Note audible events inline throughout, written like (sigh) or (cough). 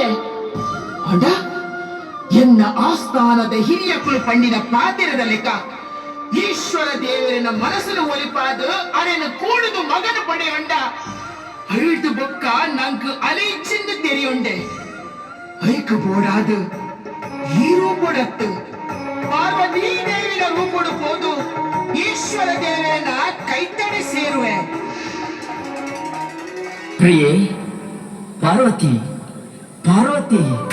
ಪಂಡೆ ಅಂಡ ಎನ್ನ ಆಸ್ಥಾನದ ಹಿರಿಯಕ್ಕಳು ಪಂಡಿನ ಪಾತಿರದ ಲೆಕ್ಕ ಈಶ್ವರ ದೇವರಿನ ಮನಸ್ಸನ್ನು ಒಲಿಪಾದು ಅರೆನ ಕೂಡುದು ಮಗನ ಪಡೆಯೊಂಡ ಅಳ್ದು ಬೊಕ್ಕ ನಂಕು ಅಲಿಚಿಂದು ತೆರೆಯುಂಡೆ ಐಕು ಬೋಡಾದು ಈ ರೂಪೊಡತ್ತು ಪಾರ್ವತಿ ದೇವಿನ ರೂಪೊಡು ಹೋದು ಈಶ್ವರ ದೇವರನ್ನ ಕೈತಡೆ ಸೇರುವೆ ಪ್ರಿಯೆ ಪಾರ್ವತಿ ガロティ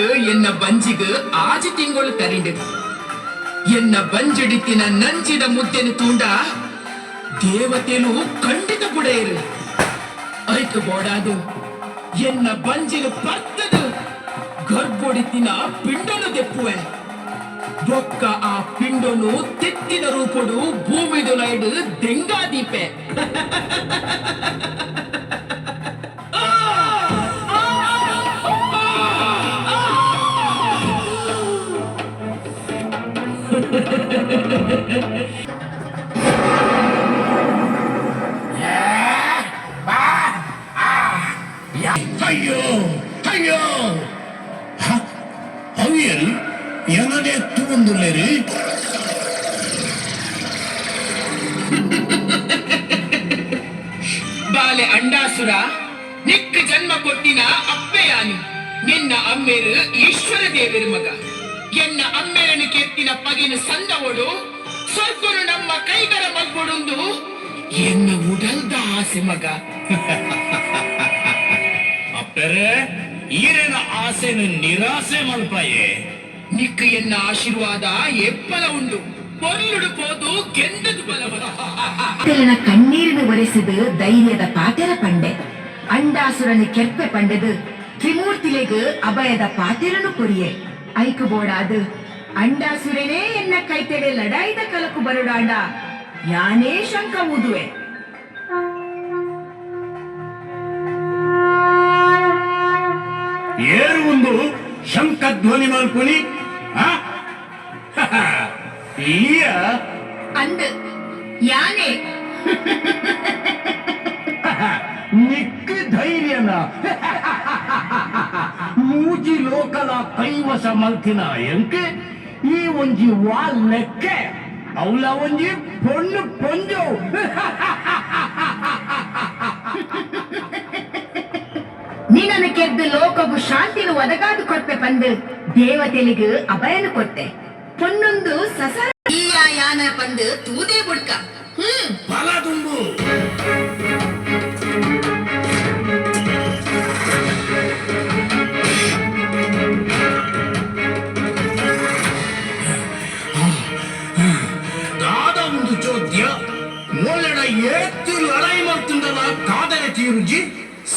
ಎನ್ನ ಬಂಜಿಗು, ಆಜಿ ತಿಂಗಳು ತರಿಂಡು ಎನ್ನ ಬಂಜಿಡಿತ್ತಿನ ನಂಚಿದ ಮುದ್ದೆನು ತೂಂಡ, ದೇವತೆಲು ಖಂಡಿತ ಬುಡೆಯರು ಐತು ಬೋಡಾದು, ಎನ್ನ ಬಂಜಿಲು ಪರ್ತದು ಗರ್ಭೊಡಿತಿನ ಪಿಂಡನು ದೆಪ್ಪುವೆ. ಬೊಕ್ಕ ಆ ಪಿಂಡನು ತೆತ್ತಿನ ರೂಪಡು ಭೂಮಿದು ಲೈಡು ದೆಂಗಾದೀಪೆ (laughs) ಅಯ್ಯೋ ಅಯ್ಯೋ? ಅವಿಯಲ್ ಎನಡೆ ತೂಂದುಲ್ಲೆರಿ ಬಾಲೆ ಅಂಡಾಸುರ, ನಿಕ್ಕ ಜನ್ಮ ಕೊಟ್ಟಿನ ಅಪ್ಪೆಯಾನು. ನಿನ್ನ ಅಮ್ಮೇರು ಈಶ್ವರ ದೇವರ ಮಗ. ಎನ್ನ ಅಮ್ಮೇರನು ಕೆತ್ತಿನ ಪಗಿನ ಸಂದವಳು ಸ್ವರ್ಗನು ನಮ್ಮ ಕೈಗಳ ಮಗ್ಗುಡುಂದು, ಎನ್ನ ಉಡಲ್ದ ಆಸೆ ಮಗ. (laughs) ಅಪ್ಪರೆ ಈರೇನ ಆಸೆನು ನಿರಾಸೆ ಮಲ್ಪಾಯೆ ನಿಕ್ಕ ಎನ್ನ ಆಶೀರ್ವಾದ ಎಪ್ಪಲ ಉಂಡು. ಪೊರ್ಲುಡು ಪೋದು ಗೆಂದದು ಬಲವದ ತೆಲನ ಕಣ್ಣೀರಿನ ಒರೆಸಿದ ಧೈರ್ಯದ ಪಾತೆರ ಪಂಡೆ. ಅಂಡಾಸುರನ ಕೆರ್ಪೆ ಪಂಡೆದು ತ್ರಿಮೂರ್ತಿಲೆಗ ಅಭಯದ ಪಾತೆರನು ಪೊರಿಯೆ ಐಕು ಬೋಡಾದು, ಅಂಡಾಸುರನೇ ಎನ್ನ ಕೈತೆಡೆ ಲಡಾಯಿದ ಕಲಕು ಬರುಡಾಂಡ. ಯಾನೇ ಶಂಕ ಊದುವೆ. ಏರು ಒಂದು ಶಂಕ ಧ್ವನಿ ಮಲ್ಪುನಿ ಆ? ಈಯ ಅಂದ್ ಯಾನೇ? ನಿಕ್ಕ ಧೈರ್ಯನ. ಮೂಜಿ ಲೋಕಲ ಕೈವಸ ಮಲ್ತಿನ ಎಂಕೆ? ಈ ಒಂಜಿ ವಾಲ್ ಲೆಕ್ಕೆ ಅವಳ ಒಂಜಿ ಪೊಣ್ಣು ಪೊಂಜು. ಗೆದ್ದು ಲೋಕವು ಶಾಂತಿನ ಒದಗಾದು ಕೊಟ್ಟೆ ಬಂದು ದೇವತೆಲಿಗೆ ಅಭಯನ ಕೊಟ್ಟೆ ಪೊನ್ನೊಂದು ಸಸರ ಈ ಯಾನ ಬಂದು ತೂದೇ ಬುಡ್ಕ ಹ್ಮ್ ಬಲ ತುಂಬು ದಾದ ಒಂದು ಚೋದ್ಯ ಮೂಲೆಡ ಏತ್ತು ಲಡೈ ಮಾಡ್ತಿಂದಲ ಕಾದರೆ ತೀರುಜಿ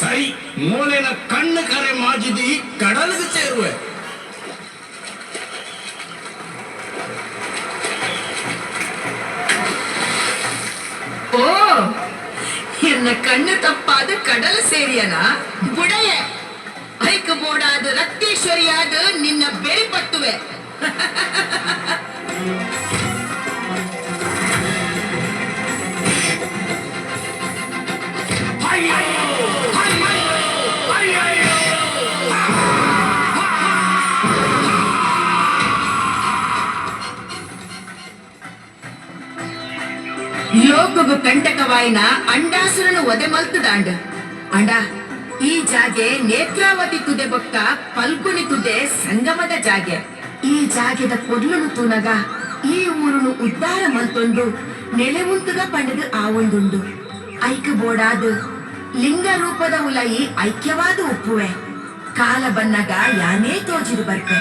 ಸರಿ ಮೂಲೆನ ಕಣ್ಣು ಕರೆ ಮಾಜಿದಿ ಕಡಲಿಗೆ ಸೇರುವೆ ಓ ಎನ್ನ ಕಣ್ಣು ತಪ್ಪಾದ ಕಡಲ ಸೇರಿಯನ ಬುಡಯ ಐಕ ಬೋಡಾದ ರಕ್ತೇಶ್ವರಿಯಾದ ನಿನ್ನ ಬೆರಿ ಪಟ್ಟುವೆ ಲೋಕಗು ಕಂಟಕವಾಯಿನ ಅಂಡಾಸುರನು ಒದೆ ಮಲ್ತದಾಂಡ ಅಂಡ, ಈ ಜಾಗೆ ನೇತ್ರಾವತಿ ತುದೆ ಬೊಕ್ಕ ಪಲ್ಗುನಿ ತುದೆ ಸಂಗಮದ ಜಾಗೆ. ಈ ಜಾಗೆದ ಪೊರ್ಲುನು ತೂನಗ, ಈ ಊರುನು ಉದ್ದಾರ ಮಲ್ತೊಂಡು ನೆಲೆ ಉಂತುಗ ಪಂಡದು ಆವೊಂದುಂಡು ಐಕ ಬೋಡಾದು, ಲಿಂಗ ರೂಪದ ಉಲೈ ಐಕ್ಯವಾದ ಉಪ್ಪುವೆ. ಕಾಲ ಬನ್ನಗ ಯಾನೇ ತೋಜಿರು ಬರ್ಪೆ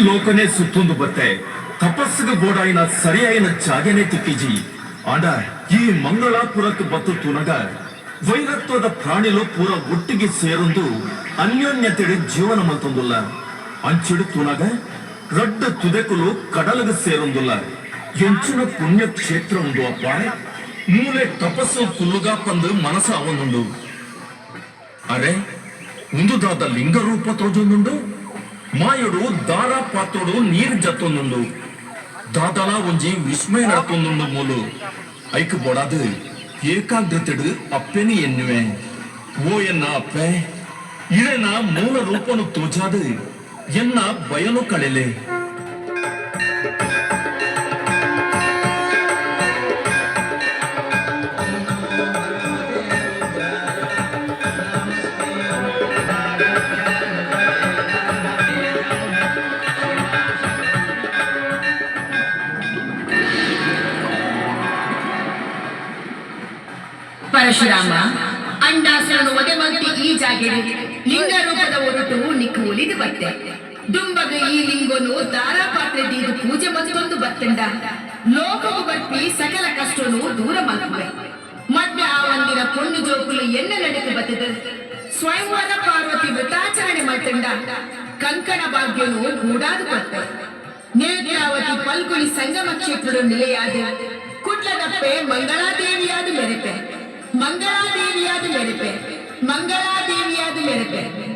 ಇಡೀ ಲೋಕನೇ ಸುತ್ತೊಂದು ಬತ್ತೆ ತಪಸ್ಸಿಗೆ ಬೋಡಾಯಿನ ಸರಿಯಾಯಿನ ಜಾಗೆನೆ ತಿಕ್ಕಿಜಿ ಆಂಡ ಈ ಮಂಗಳಾಪುರಕ್ಕೆ ಬತ್ತು ತುನಗ ವೈರತ್ವದ ಪ್ರಾಣಿಲು ಪೂರ ಒಟ್ಟಿಗೆ ಸೇರೊಂದು ಅನ್ಯೋನ್ಯತೆಡೆ ಜೀವನ ಮಂತೊಂದುಲ್ಲ ಅಂಚಿಡು ತುನಗ ರಡ್ಡ ತುದೆಕುಲು ಕಡಲಗ ಸೇರೊಂದುಲ್ಲ ಎಂಚಿನ ಪುಣ್ಯ ಕ್ಷೇತ್ರ ಉಂದು ಅಪ್ಪ ಮೂಲೆ ತಪಸ್ಸು ಕುಲ್ಲುಗ ಪಂದು ಮನಸ ಅವನುಂಡು ಅರೆ ఉందుదాద లింగ రూప తోజొందుండు ಮಾಯುಡು ದಾರ ಪಾತ್ರೋಡು ನೀರು ಜತ್ತೊಂದುಂಡು ದಾದಲ ಒಂಜಿ ವಿಸ್ಮಯ ನಡತೊಂದುಂಡು ಮೂಲು ಐಕ್ ಬೊಡದು ಏಕಾಗ್ರತೆಡು ಅಪ್ಪೆನಿ ಎನ್ನುವೆ ಓ ಎನ್ನ ಅಪ್ಪೆ ಇಳೆನ ಮೂಲ ರೂಪನು ತೋಜಾದು ಎನ್ನ ಬಯಲು ಕಳೆಲೆ ಪರಶುರಾಮ, ಅಂಡಾಸುರನು ಈ ಜಾಗೆ ಲಿಂಗ ರೂಪದ ಒರಟು ನಿಕ್ಕು ಒಲಿದು ಬತ್ತೆ. ದುಂಬಗ ಈ ಲಿಂಗನು ದಾರಾ ಪಾತ್ರೆ ದೀದು ಪೂಜೆ ಮತ್ತೊಂದು ಬತ್ತಂಡ ಲೋಕವು ಬತ್ತಿ ಸಕಲ ಕಷ್ಟನು ದೂರ ಮಲ್ಪುವೆ. ಮಧ್ಯ ಆ ಒಂದಿನ ಪೊಣ್ಣು ಜೋಕುಲು ಎನ್ನ ನಡೆದು ಬತ್ತದ. ಸ್ವಯಂವರ ಪಾರ್ವತಿ ವೃತಾಚರಣೆ ಮಾಡ್ತಂಡ ಕಂಕಣ ಭಾಗ್ಯನು ಕೂಡಾದು ಬತ್ತ ನೇತ್ರಾವತಿ ಪಲ್ಗುಳಿ ಸಂಗಮ ಕ್ಷೇತ್ರದ ನೆಲೆಯಾದ. ಕುಟ್ಲದಪ್ಪೆ ಮಂಗಳಾದೇವಿಯಾದ ಮೆರೆಪೆ ಮಂಗಳಾದೇವಿಯಾದ ಮೆರೆಪೆ ಮಂಗಳಾದೇವಿಯಾದ ಮೆರೆಪೆ